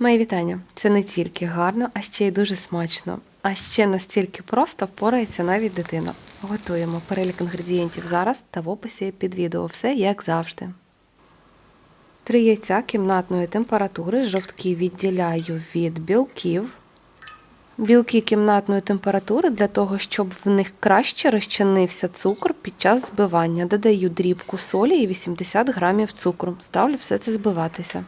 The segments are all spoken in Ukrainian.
Мої вітання. Це не тільки гарно, а ще й дуже смачно. А ще настільки просто впорається навіть дитина. Готуємо перелік інгредієнтів зараз та в описі під відео. Все як завжди. Три яйця кімнатної температури. Жовтки відділяю від білків. Білки кімнатної температури для того, щоб в них краще розчинився цукор під час збивання. Додаю дрібку солі і 80 грамів цукру. Ставлю все це збиватися.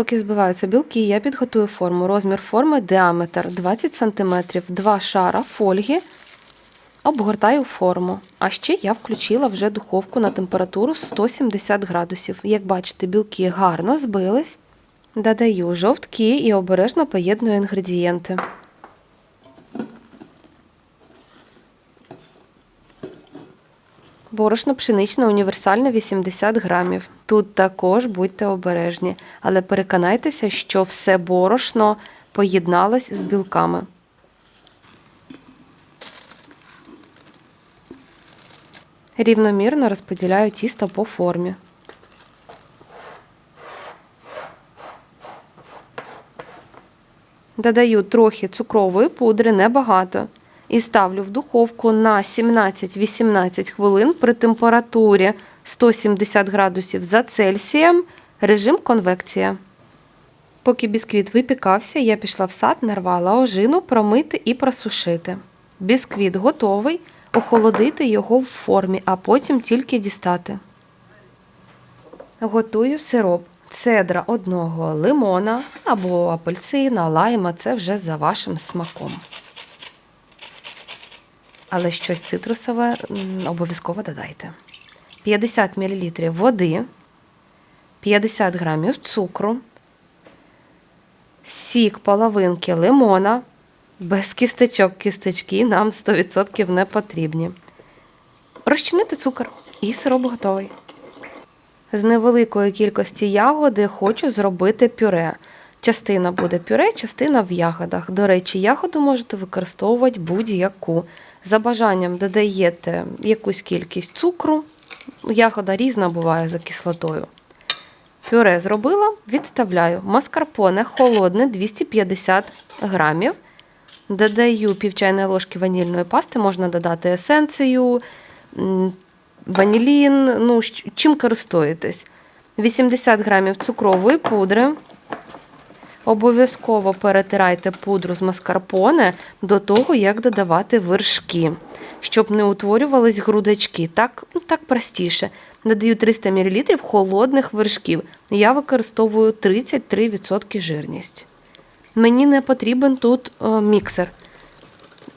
Поки збиваються білки, я підготую форму. Розмір форми діаметр 20 см, два шара фольги. Обгортаю форму. А ще я включила вже духовку на температуру 170 градусів. Як бачите, білки гарно збились. Додаю жовтки і обережно поєдную інгредієнти. Борошно пшеничне універсальне 80 грамів. Тут також будьте обережні, але переконайтеся, що все борошно поєдналось з білками. Рівномірно розподіляю тісто по формі. Додаю трохи цукрової пудри, небагато. І ставлю в духовку на 17-18 хвилин при температурі 170 градусів за Цельсієм, режим конвекція. Поки бісквіт випікався, я пішла в сад, нарвала ожину, промити і просушити. Бісквіт готовий, охолодити його в формі, а потім тільки дістати. Готую сироп. Цедра одного лимона або апельсина, лайма це вже за вашим смаком. Але щось цитрусове обов'язково додайте. 50 мл води, 50 грамів цукру, сік половинки лимона, без кісточок кісточки нам 100% не потрібні. Розчинити цукор і сироп готовий. З невеликої кількості ягоди хочу зробити пюре. Частина буде пюре, частина в ягодах. До речі, ягоду можете використовувати будь-яку. За бажанням додаєте якусь кількість цукру. Ягода різна буває за кислотою. Пюре зробила, відставляю. Маскарпоне холодне 250 грамів. Додаю пів чайної ложки ванільної пасти, можна додати есенцію, ванілін, ну, чим користуєтесь. 80 грамів цукрової пудри. Обов'язково перетирайте пудру з маскарпоне до того, як додавати вершки, щоб не утворювались грудочки. Так, ну, так простіше. Додаю 300 мл холодних вершків. Я використовую 33% жирність. Мені не потрібен тут е, міксер.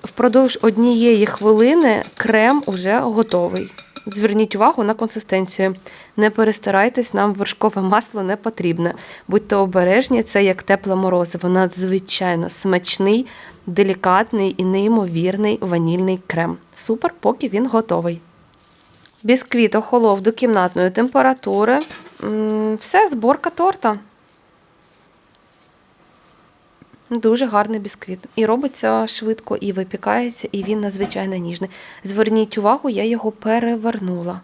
Впродовж однієї хвилини крем вже готовий. Зверніть увагу на консистенцію. Не перестарайтесь, нам вершкове масло не потрібне. Будьте обережні, це як тепле морозиво. Надзвичайно смачний, делікатний і неймовірний ванільний крем. Супер, поки він готовий. Бісквіт охолов до кімнатної температури. Все, зборка торта. Дуже гарний бісквіт. І робиться швидко, і випікається, і він надзвичайно ніжний. Зверніть увагу, я його перевернула.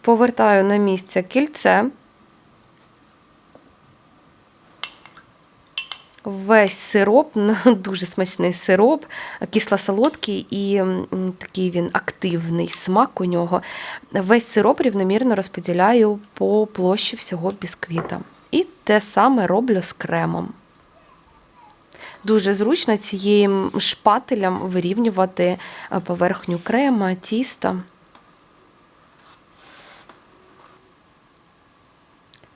Повертаю на місце кільце. Весь сироп, дуже смачний сироп, кисло-солодкий і такий він активний смак у нього. Весь сироп рівномірно розподіляю по площі всього бісквіта. І те саме роблю з кремом. Дуже зручно цією шпателем вирівнювати е, поверхню крема, тіста.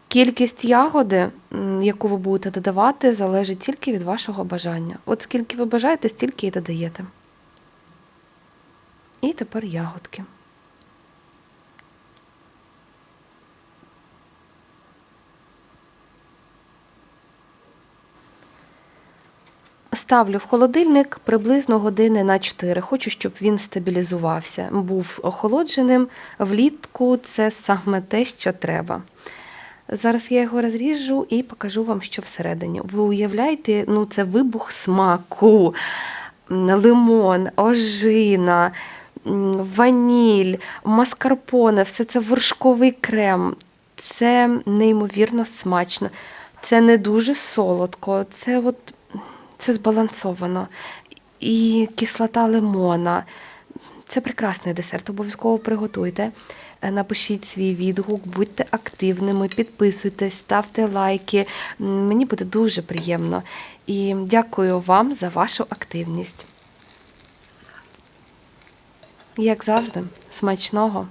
Кількість ягоди, яку ви будете додавати, залежить тільки від вашого бажання. От скільки ви бажаєте, стільки і додаєте. І тепер ягодки. Ставлю в холодильник приблизно години на 4. Хочу, щоб він стабілізувався. Був охолодженим. Влітку це саме те, що треба. Зараз я його розріжу і покажу вам, що всередині. Ви уявляєте, ну це вибух смаку, лимон, ожина, ваніль, маскарпоне, все це вершковий крем. Це неймовірно смачно. Це не дуже солодко, це от це збалансовано. І кислота лимона. Це прекрасний десерт. Обов'язково приготуйте. Е, Напишіть свій відгук, будьте активними, підписуйтесь, ставте лайки. Мені буде дуже приємно. І дякую вам за вашу активність. Як завжди, смачного!